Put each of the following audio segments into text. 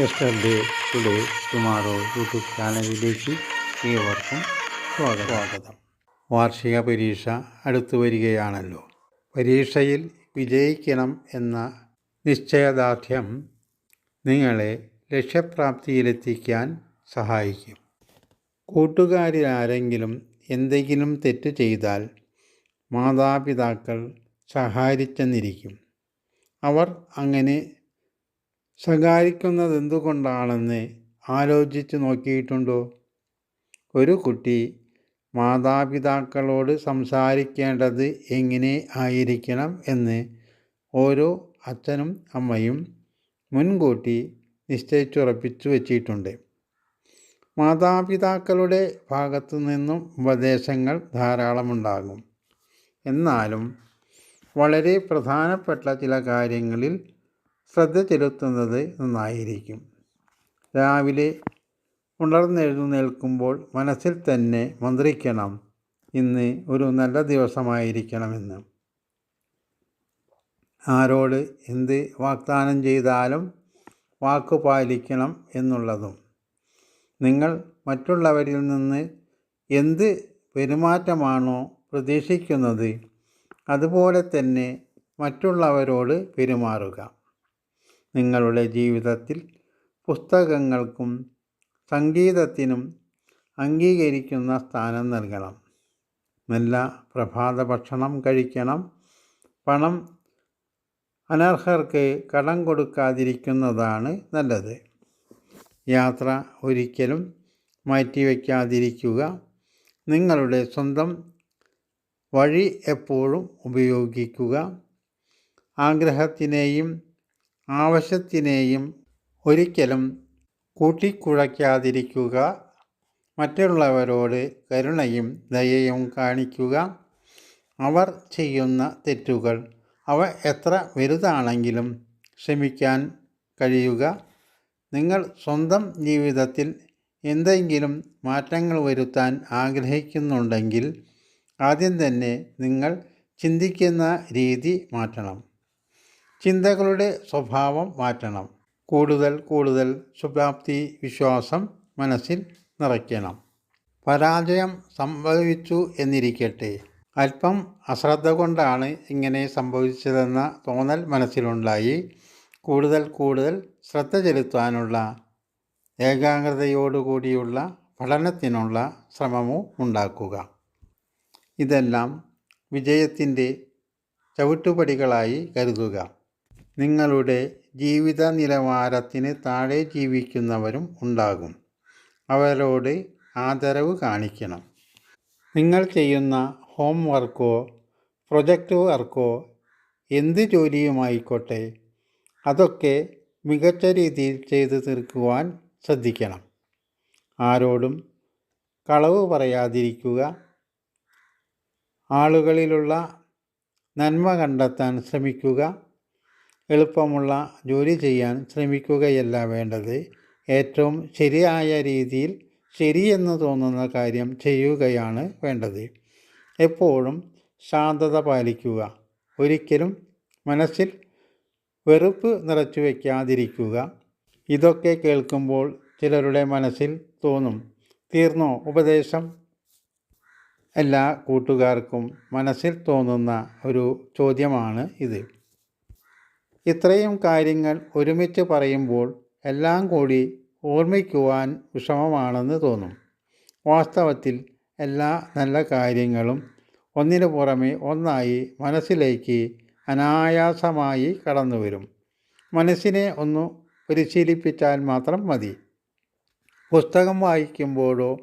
Yesterday today tomorrow YouTube ചാനലിലേക്ക് ഏവർക്കും സ്വാഗതം. വാർഷിക പരീക്ഷ അടുത്തു വരികയാണല്ലോ. പരീക്ഷയിൽ വിജയിക്കണം എന്ന നിശ്ചയദാർഢ്യം നിങ്ങളെ ലക്ഷ്യപ്രാപ്തിയിലെത്തിക്കാൻ സഹായിക്കും. കൂട്ടുകാരിൽ ആരെങ്കിലും എന്തെങ്കിലും തെറ്റ് ചെയ്താൽ മാതാപിതാക്കൾ സഹായിച്ചെന്നിരിക്കും. അവർ അങ്ങനെ ശകാരിക്കുന്നത് എന്തുകൊണ്ടാണെന്ന് ആലോചിച്ച് നോക്കിയിട്ടുണ്ടോ? ഒരു കുട്ടി മാതാപിതാക്കളോട് സംസാരിക്കേണ്ടത് എങ്ങനെ ആയിരിക്കണം എന്ന് ഓരോ അച്ഛനും അമ്മയും മുൻകൂട്ടി നിശ്ചയിച്ചുറപ്പിച്ചു വച്ചിട്ടുണ്ട്. മാതാപിതാക്കളുടെ ഭാഗത്തു നിന്നും ഉപദേശങ്ങൾ ധാരാളമുണ്ടാകും എന്നാലും വളരെ പ്രധാനപ്പെട്ട ചില കാര്യങ്ങളിൽ ശ്രദ്ധ ചെലുത്തുന്നത് നന്നായിരിക്കും. രാവിലെ ഉണർന്നെഴുന്നേൽക്കുമ്പോൾ മനസ്സിൽ തന്നെ മന്ത്രിക്കണം. ഇന്ന് ഒരു നല്ല ദിവസമായിരിക്കണമെന്ന്. ആരോട് എന്ത് വാഗ്ദാനം ചെയ്താലും വാക്കു പാലിക്കണം എന്നുള്ളതും. നിങ്ങൾ മറ്റുള്ളവരിൽ നിന്ന് എന്ത് പെരുമാറ്റമാണോ പ്രതീക്ഷിക്കുന്നത് അതുപോലെ തന്നെ മറ്റുള്ളവരോട് പെരുമാറുക. നിങ്ങളുടെ ജീവിതത്തിൽ പുസ്തകങ്ങൾക്കും സംഗീതത്തിനും അംഗീകരിക്കുന്ന സ്ഥാനം നൽകണം. നല്ല പ്രഭാത ഭക്ഷണം കഴിക്കണം. പണം അനർഹർക്ക് കടം കൊടുക്കാതിരിക്കുന്നതാണ് നല്ലത്. യാത്ര ഒരിക്കലും മാറ്റിവെക്കാതിരിക്കുക നിങ്ങളുടെ സ്വന്തം വഴി എപ്പോഴും ഉപയോഗിക്കുക. ആഗ്രഹത്തിനെയും ആവശ്യത്തിനെയും ഒരിക്കലും കൂട്ടിക്കുഴയ്ക്കാതിരിക്കുക. മറ്റുള്ളവരോട് കരുണയും ദയയും കാണിക്കുക. അവർ ചെയ്യുന്ന തെറ്റുകൾ അവ എത്ര വലുതാണെങ്കിലും ക്ഷമിക്കാൻ കഴിയുക. നിങ്ങൾ സ്വന്തം ജീവിതത്തിൽ എന്തെങ്കിലും മാറ്റങ്ങൾ വരുത്താൻ ആഗ്രഹിക്കുന്നുണ്ടെങ്കിൽ ആദ്യം തന്നെ നിങ്ങൾ ചിന്തിക്കുന്ന രീതി മാറ്റണം. ചിന്തകളുടെ സ്വഭാവം മാറ്റണം. കൂടുതൽ കൂടുതൽ ശുഭാപ്തി വിശ്വാസം മനസ്സിൽ നിറയ്ക്കണം. പരാജയം സംഭവിച്ചു എന്നിരിക്കട്ടെ. അല്പം അശ്രദ്ധ കൊണ്ടാണ് ഇങ്ങനെ സംഭവിച്ചതെന്ന തോന്നൽ മനസ്സിലുണ്ടായി. കൂടുതൽ കൂടുതൽ ശ്രദ്ധ ചെലുത്താനുള്ള ഏകാഗ്രതയോടുകൂടിയുള്ള പഠനത്തിനുള്ള ശ്രമവും ഉണ്ടാക്കുക. ഇതെല്ലാം വിജയത്തിന്റെ ചവിട്ടുപടികളായി കരുതുക. നിങ്ങളുടെ ജീവിത നിലവാരത്തിന് താഴെ ജീവിക്കുന്നവരും ഉണ്ടാകും. അവരോട് ആദരവ് കാണിക്കണം. നിങ്ങൾ ചെയ്യുന്ന ഹോം വർക്കോ പ്രൊജക്റ്റ് വർക്കോ എന്ത് ജോലിയുമായിക്കോട്ടെ അതൊക്കെ മികച്ച രീതിയിൽ ചെയ്തു തീർക്കുവാൻ ശ്രദ്ധിക്കണം. ആരോടും കളവ് പറയാതിരിക്കുക. ആളുകളിലുള്ള നന്മ കണ്ടെത്താൻ ശ്രമിക്കുക. എളുപ്പമുള്ള ജോലി ചെയ്യാൻ ശ്രമിക്കുകയല്ല വേണ്ടത്. ഏറ്റവും ശരിയായ രീതിയിൽ ശരിയെന്ന് തോന്നുന്ന കാര്യം ചെയ്യുകയാണ് വേണ്ടത്. എപ്പോഴും ശാന്തത പാലിക്കുക. ഒരിക്കലും മനസ്സിൽ വെറുപ്പ് നിറച്ചു വയ്ക്കാതിരിക്കുക ഇതൊക്കെ കേൾക്കുമ്പോൾ ചിലരുടെ മനസ്സിൽ തോന്നും തീർന്നോ ഉപദേശം? എല്ലാ കൂട്ടുകാർക്കും മനസ്സിൽ തോന്നുന്ന ഒരു ചോദ്യമാണ് ഇത്. ഇത്രയും കാര്യങ്ങൾ ഒരുമിച്ച് പറയുമ്പോൾ എല്ലാം കൂടി ഓർമ്മിക്കുവാൻ വിഷമമാണെന്ന് തോന്നും. വാസ്തവത്തിൽ എല്ലാ നല്ല കാര്യങ്ങളും ഒന്നിനു പുറമെ ഒന്നായി മനസ്സിലേക്ക് അനായാസമായി കടന്നു വരും മനസ്സിനെ ഒന്ന് പരിശീലിപ്പിച്ചാൽ മാത്രം മതി. പുസ്തകം വായിക്കുമ്പോഴോ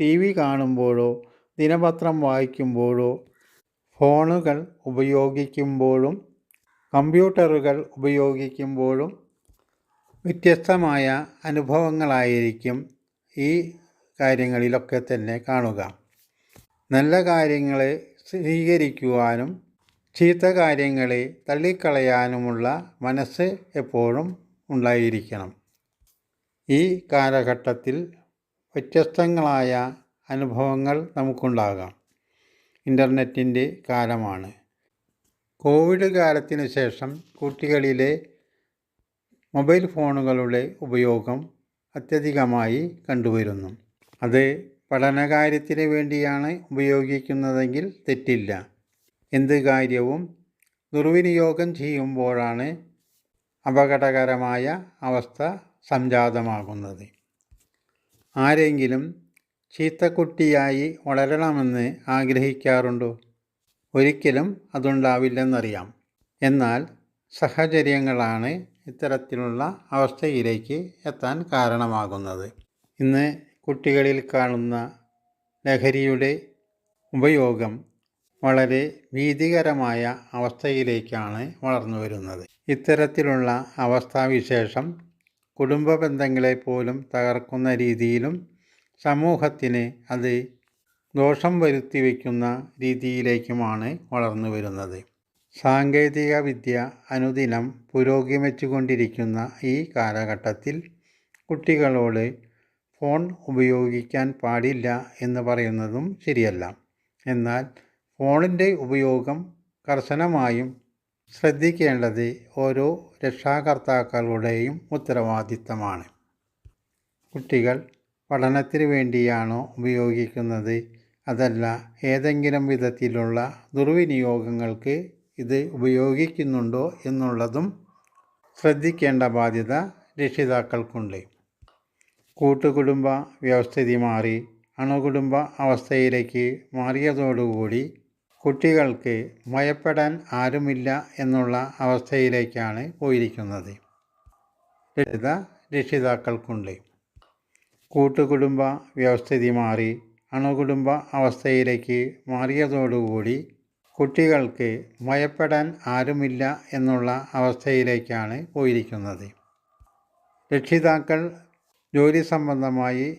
ടി വി കാണുമ്പോഴോ ദിനപത്രം വായിക്കുമ്പോഴോ ഫോണുകൾ ഉപയോഗിക്കുമ്പോഴും കമ്പ്യൂട്ടറുകൾ ഉപയോഗിക്കുമ്പോഴും വ്യത്യസ്തമായ അനുഭവങ്ങളായിരിക്കും ഈ കാര്യങ്ങളിലൊക്കെ തന്നെ കാണുക. നല്ല കാര്യങ്ങളെ സ്വീകരിക്കുവാനും ചീത്ത കാര്യങ്ങളെ തള്ളിക്കളയാനുമുള്ള മനസ്സ് എപ്പോഴും ഉണ്ടായിരിക്കണം. ഈ കാലഘട്ടത്തിൽ വ്യത്യസ്തങ്ങളായ അനുഭവങ്ങൾ നമുക്കുണ്ടാകാം. ഇന്റർനെറ്റിന്റെ കാലമാണ്. കോവിഡ് കാലത്തിന് ശേഷം കുട്ടികളിലെ മൊബൈൽ ഫോണുകളുടെ ഉപയോഗം അത്യധികമായി കണ്ടുവരുന്നു. അത് പഠനകാര്യത്തിന് വേണ്ടിയാണ് ഉപയോഗിക്കുന്നതെങ്കിൽ തെറ്റില്ല. എന്ത് കാര്യവും ദുർവിനിയോഗം ചെയ്യുമ്പോഴാണ് അപകടകരമായ അവസ്ഥ സംജാതമാകുന്നത്. ആരെങ്കിലും ചീത്തക്കുട്ടിയായി വളരണമെന്ന് ആഗ്രഹിക്കാറുണ്ടോ? ഒരിക്കലും അതുണ്ടാവില്ലെന്നറിയാം. എന്നാൽ സാഹചര്യങ്ങളാണ് ഇത്തരത്തിലുള്ള അവസ്ഥയിലേക്ക് എത്താൻ കാരണമാകുന്നത്. ഇന്ന് കുട്ടികളിൽ കാണുന്ന ലഹരിയുടെ ഉപയോഗം വളരെ ഭീതികരമായ അവസ്ഥയിലേക്കാണ് വളർന്നു വരുന്നത്. ഇത്തരത്തിലുള്ള അവസ്ഥാവിശേഷം കുടുംബ ബന്ധങ്ങളെ പോലും തകർക്കുന്ന രീതിയിലും സമൂഹത്തിന് അത് ദോഷം വരുത്തി വയ്ക്കുന്ന രീതിയിലേക്കുമാണ് വളർന്നു വരുന്നത്. സാങ്കേതിക വിദ്യ അനുദിനം പുരോഗമിച്ചുകൊണ്ടിരിക്കുന്ന ഈ കാലഘട്ടത്തിൽ കുട്ടികളോട് ഫോൺ ഉപയോഗിക്കാൻ പാടില്ല എന്ന് പറയുന്നതും ശരിയല്ല. എന്നാൽ ഫോണിന്റെ ഉപയോഗം കർശനമായും ശ്രദ്ധിക്കേണ്ടത് ഓരോ രക്ഷാകർത്താക്കളുടെയും ഉത്തരവാദിത്തമാണ്. കുട്ടികൾ പഠനത്തിന് വേണ്ടിയാണോ ഉപയോഗിക്കുന്നത്? അതല്ല ഏതെങ്കിലും വിധത്തിലുള്ള ദുർവിനിയോഗങ്ങൾക്ക് ഇത് ഉപയോഗിക്കുന്നുണ്ടോ എന്നുള്ളതും ശ്രദ്ധിക്കേണ്ട ബാധ്യത രക്ഷിതാക്കൾക്കുണ്ട്. കൂട്ടുകുടുംബ വ്യവസ്ഥിതി മാറി അണുകുടുംബ അവസ്ഥയിലേക്ക് മാറിയതോടുകൂടി കുട്ടികൾക്ക് ഭയപ്പെടാൻ ആരുമില്ല എന്നുള്ള അവസ്ഥയിലേക്കാണ് പോയിരിക്കുന്നത്. രക്ഷിത രക്ഷിതാക്കൾക്കുണ്ട്. കൂട്ടുകുടുംബ വ്യവസ്ഥിതി മാറി അണുകുടുംബ അവസ്ഥയിലേക്ക് മാറിയതോടുകൂടി കുട്ടികൾക്ക് ഭയപ്പെടാൻ ആരുമില്ല എന്നുള്ള അവസ്ഥയിലേക്കാണ് പോയിരിക്കുന്നത്. രക്ഷിതാക്കൾ ജോലി സംബന്ധമായി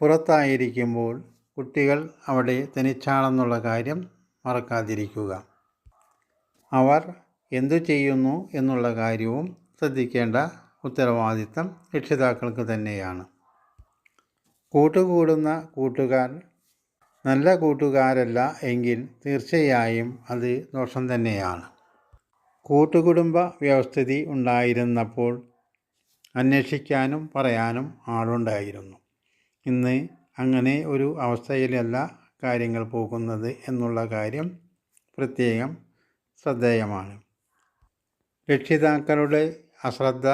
പുറത്തായിരിക്കുമ്പോൾ കുട്ടികൾ അവിടെ തനിച്ചാണെന്നുള്ള കാര്യം മറക്കാതിരിക്കുക. അവർ എന്തു ചെയ്യുന്നു എന്നുള്ള കാര്യവും ശ്രദ്ധിക്കേണ്ട ഉത്തരവാദിത്തം രക്ഷിതാക്കൾക്ക് തന്നെയാണ്. കൂട്ടുകൂടുന്ന കൂട്ടുകാർ നല്ല കൂട്ടുകാരല്ല എങ്കിൽ തീർച്ചയായും അത് ദോഷം തന്നെയാണ്. കൂട്ടുകുടുംബ വ്യവസ്ഥിതി ഉണ്ടായിരുന്നപ്പോൾ അന്വേഷിക്കാനും പറയാനും ആളുണ്ടായിരുന്നു. ഇന്ന് അങ്ങനെ ഒരു അവസ്ഥയിലല്ല കാര്യങ്ങൾ പോകുന്നത് എന്നുള്ള കാര്യം പ്രത്യേകം ശ്രദ്ധേയമാണ്. രക്ഷിതാക്കളുടെ അശ്രദ്ധ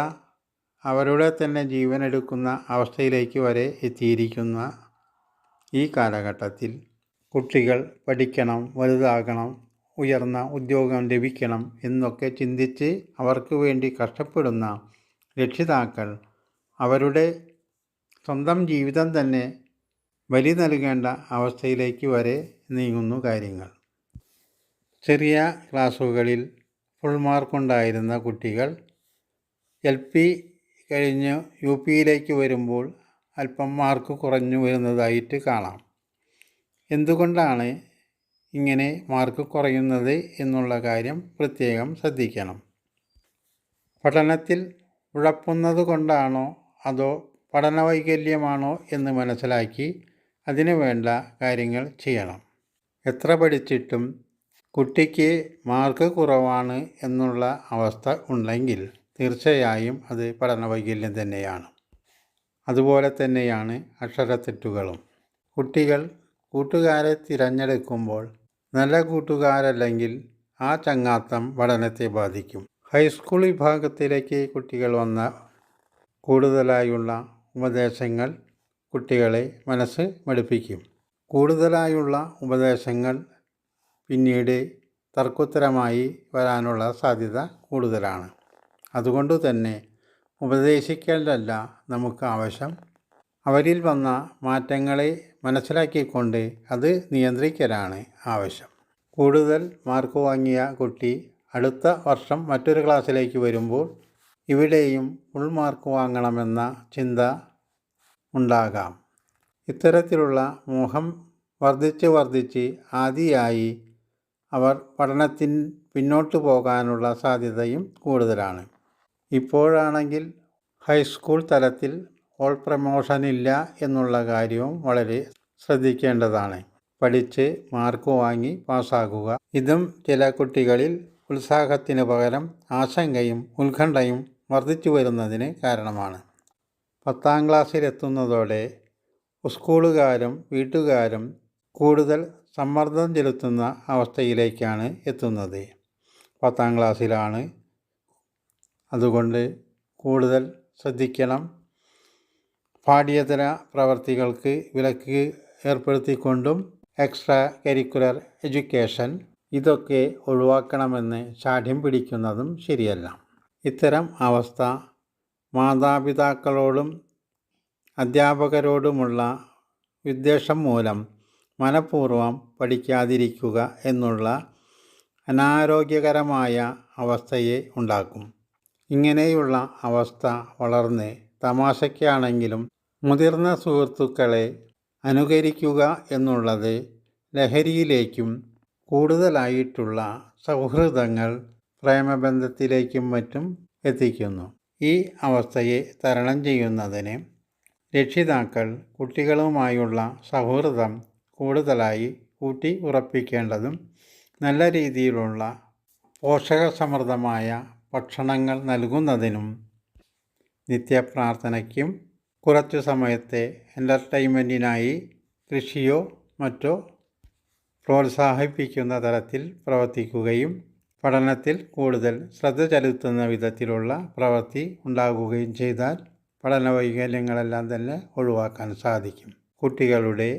അവരുടെ തന്നെ ജീവനെടുക്കുന്ന അവസ്ഥയിലേക്ക് വരെ എത്തിയിരിക്കുന്ന ഈ കാലഘട്ടത്തിൽ കുട്ടികൾ പഠിക്കണം വലുതാകണം ഉയർന്ന ഉദ്യോഗം ലഭിക്കണം എന്നൊക്കെ ചിന്തിച്ച് അവർക്ക് വേണ്ടി കഷ്ടപ്പെടുന്ന രക്ഷിതാക്കൾ അവരുടെ സ്വന്തം ജീവിതം തന്നെ ബലി നൽകേണ്ട അവസ്ഥയിലേക്ക് വരെ നീങ്ങുന്നു കാര്യങ്ങൾ. ചെറിയ ക്ലാസ്സുകളിൽ ഫുൾ മാർക്കുണ്ടായിരുന്ന കുട്ടികൾ എൽ പി കഴിഞ്ഞ് യു പിയിലേക്ക് വരുമ്പോൾ അല്പം മാർക്ക് കുറഞ്ഞു വരുന്നതായിട്ട് കാണാം. എന്തുകൊണ്ടാണ് ഇങ്ങനെ മാർക്ക് കുറയുന്നത് എന്നുള്ള കാര്യം പ്രത്യേകം ശ്രദ്ധിക്കണം. പഠനത്തിൽ ഉഴപ്പുന്നത് കൊണ്ടാണോ അതോ പഠനവൈകല്യമാണോ എന്ന് മനസ്സിലാക്കി അതിനു വേണ്ട കാര്യങ്ങൾ ചെയ്യണം. എത്ര പഠിച്ചിട്ടും കുട്ടിക്ക് മാർക്ക് കുറവാണ് എന്നുള്ള അവസ്ഥ ഉണ്ടെങ്കിൽ തീർച്ചയായും അത് പഠനവൈകല്യം തന്നെയാണ്. അതുപോലെ തന്നെയാണ് അക്ഷരത്തെറ്റുകളും. കുട്ടികൾ കൂട്ടുകാരെ തിരഞ്ഞെടുക്കുമ്പോൾ നല്ല കൂട്ടുകാരല്ലെങ്കിൽ ആ ചങ്ങാത്തം പഠനത്തെ ബാധിക്കും. ഹൈസ്കൂൾ വിഭാഗത്തിലേക്ക് കുട്ടികൾ വന്ന കൂടുതലായുള്ള ഉപദേശങ്ങൾ കുട്ടികളെ മനസ്സ് മടുപ്പിക്കും. കൂടുതലായുള്ള ഉപദേശങ്ങൾ പിന്നീട് തർക്കുത്തരമായി വരാനുള്ള സാധ്യത കൂടുതലാണ്. അതുകൊണ്ട് തന്നെ ഉപദേശിക്കലല്ല നമുക്ക് ആവശ്യം. അവരിൽ വന്ന മാറ്റങ്ങളെ മനസ്സിലാക്കിക്കൊണ്ട് അത് നിയന്ത്രിക്കലാണ് ആവശ്യം. കൂടുതൽ മാർക്ക് വാങ്ങിയ കുട്ടി അടുത്ത വർഷം മറ്റൊരു ക്ലാസ്സിലേക്ക് വരുമ്പോൾ ഇവിടെയും ഫുൾ മാർക്ക് വാങ്ങണമെന്ന ചിന്ത ഉണ്ടാകാം. ഇത്തരത്തിലുള്ള മോഹം വർദ്ധിച്ച് വർദ്ധിച്ച് ആദിയായി അവർ പഠനത്തിൽ പിന്നോട്ട് പോകാനുള്ള സാധ്യതയും കൂടുതലാണ്. ഇപ്പോഴാണെങ്കിൽ ഹൈസ്കൂൾ തലത്തിൽ ഓൾ പ്രമോഷൻ ഇല്ല എന്നുള്ള കാര്യവും വളരെ ശ്രദ്ധിക്കേണ്ടതാണ്. പഠിച്ച് മാർക്ക് വാങ്ങി പാസ്സാകുക ഇതും ചില കുട്ടികളിൽ ഉത്സാഹത്തിന് പകരം ആശങ്കയും ഉത്കണ്ഠയും വർദ്ധിച്ചു വരുന്നതിന് കാരണമാണ്. പത്താം ക്ലാസ്സിലെത്തുന്നതോടെ സ്കൂളുകാരും വീട്ടുകാരും കൂടുതൽ സമ്മർദ്ദം ചെലുത്തുന്ന അവസ്ഥയിലേക്കാണ് എത്തുന്നത്. പത്താം ക്ലാസ്സിലാണ് അതുകൊണ്ട് കൂടുതൽ ശ്രദ്ധിക്കണം. പാഠ്യേതര പ്രവർത്തികൾക്ക് വിലക്ക് ഏർപ്പെടുത്തിക്കൊണ്ടും എക്സ്ട്രാ കരിക്കുലർ എഡ്യൂക്കേഷൻ ഇതൊക്കെ ഒഴിവാക്കണമെന്ന് ശാഠ്യം പിടിക്കുന്നതും ശരിയല്ല. ഇത്തരം അവസ്ഥ മാതാപിതാക്കളോടും അധ്യാപകരോടുമുള്ള വിദ്വേഷം മൂലം മനഃപൂർവം പഠിക്കാതിരിക്കുക എന്നുള്ള അനാരോഗ്യകരമായ അവസ്ഥയെ ഉണ്ടാക്കും. ഇങ്ങനെയുള്ള അവസ്ഥ വളർന്ന് തമാശയ്ക്കാണെങ്കിലും മുതിർന്ന സുഹൃത്തുക്കളെ അനുകരിക്കുക എന്നുള്ളത് ലഹരിയിലേക്കും കൂടുതലായിട്ടുള്ള സൗഹൃദങ്ങൾ പ്രേമബന്ധത്തിലേക്കും മറ്റും എത്തിക്കുന്നു. ഈ അവസ്ഥയെ തരണം ചെയ്യുന്നതിന് രക്ഷിതാക്കൾ കുട്ടികളുമായുള്ള സൗഹൃദം കൂടുതലായി കൂട്ടി ഉറപ്പിക്കേണ്ടതും നല്ല രീതിയിലുള്ള പോഷകസമൃദ്ധമായ ഭക്ഷണങ്ങൾ നൽകുന്നതിനും നിത്യപ്രാർത്ഥനയ്ക്കും കുറച്ചു സമയത്തെ എന്റർടൈൻമെന്റിനായി കൃഷിയോ മറ്റോ പ്രോത്സാഹിപ്പിക്കുന്ന തരത്തിൽ പ്രവർത്തിക്കുകയും പഠനത്തിൽ കൂടുതൽ ശ്രദ്ധ ചെലുത്തുന്ന വിധത്തിലുള്ള പ്രവൃത്തി ഉണ്ടാകുകയും ചെയ്താൽ പഠന വൈകല്യങ്ങളെല്ലാം തന്നെ ഒഴിവാക്കാൻ സാധിക്കും. കുട്ടികളുടെ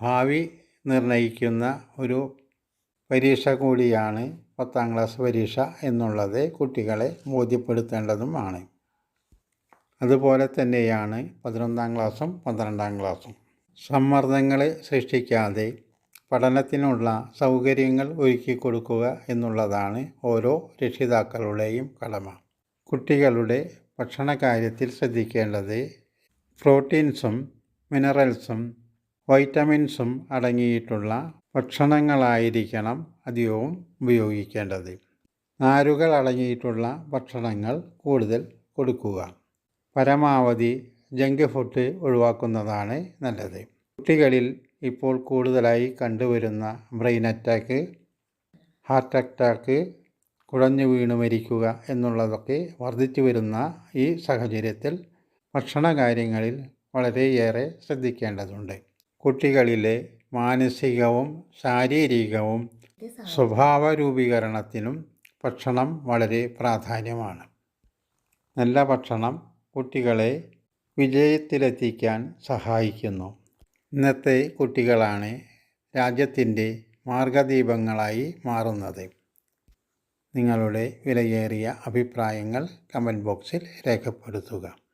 ഭാവി നിർണയിക്കുന്ന ഒരു പരീക്ഷ കൂടിയാണ് പത്താം ക്ലാസ് പരീക്ഷ എന്നുള്ളത് കുട്ടികളെ ബോധ്യപ്പെടുത്തേണ്ടതുമാണ്. അതുപോലെ തന്നെയാണ് പതിനൊന്നാം ക്ലാസ്സും പന്ത്രണ്ടാം ക്ലാസ്സും. സമ്മർദ്ദങ്ങളെ സൃഷ്ടിക്കാതെ പഠനത്തിനുള്ള സൗകര്യങ്ങൾ ഒരുക്കി കൊടുക്കുക എന്നുള്ളതാണ് ഓരോ രക്ഷിതാക്കളുടെയും കടമ. കുട്ടികളുടെ ഭക്ഷണ കാര്യത്തിൽ ശ്രദ്ധിക്കേണ്ടത് പ്രോട്ടീൻസും മിനറൽസും വൈറ്റമിൻസും അടങ്ങിയിട്ടുള്ള ഭക്ഷണങ്ങളായിരിക്കണം അധികവും ഉപയോഗിക്കേണ്ടത്. നാരുകൾ അടങ്ങിയിട്ടുള്ള ഭക്ഷണങ്ങൾ കൂടുതൽ കൊടുക്കുക. പരമാവധി ജങ്ക് ഫുഡ് ഒഴിവാക്കുന്നതാണ് നല്ലത്. കുട്ടികളിൽ ഇപ്പോൾ കൂടുതലായി കണ്ടുവരുന്ന ബ്രെയിൻ അറ്റാക്ക് ഹാർട്ട് അറ്റാക്ക് കുഴഞ്ഞു വീണ് മരിക്കുക എന്നുള്ളതൊക്കെ വർദ്ധിച്ചു വരുന്ന ഈ സാഹചര്യത്തിൽ ഭക്ഷണ കാര്യങ്ങളിൽ വളരെയേറെ ശ്രദ്ധിക്കേണ്ടതുണ്ട്. കുട്ടികളിലെ മാനസികവും ശാരീരികവും സ്വഭാവ രൂപീകരണത്തിനും ഭക്ഷണം വളരെ പ്രാധാന്യമാണ്. നല്ല ഭക്ഷണം കുട്ടികളെ വിജയത്തിലെത്തിക്കാൻ സഹായിക്കുന്നു. ഇന്നത്തെ കുട്ടികളാണ് രാജ്യത്തിന്റെ മാർഗദീപങ്ങളായി മാറുന്നത്. നിങ്ങളുടെ വിലയേറിയ അഭിപ്രായങ്ങൾ കമന്റ് ബോക്സിൽ രേഖപ്പെടുത്തുക.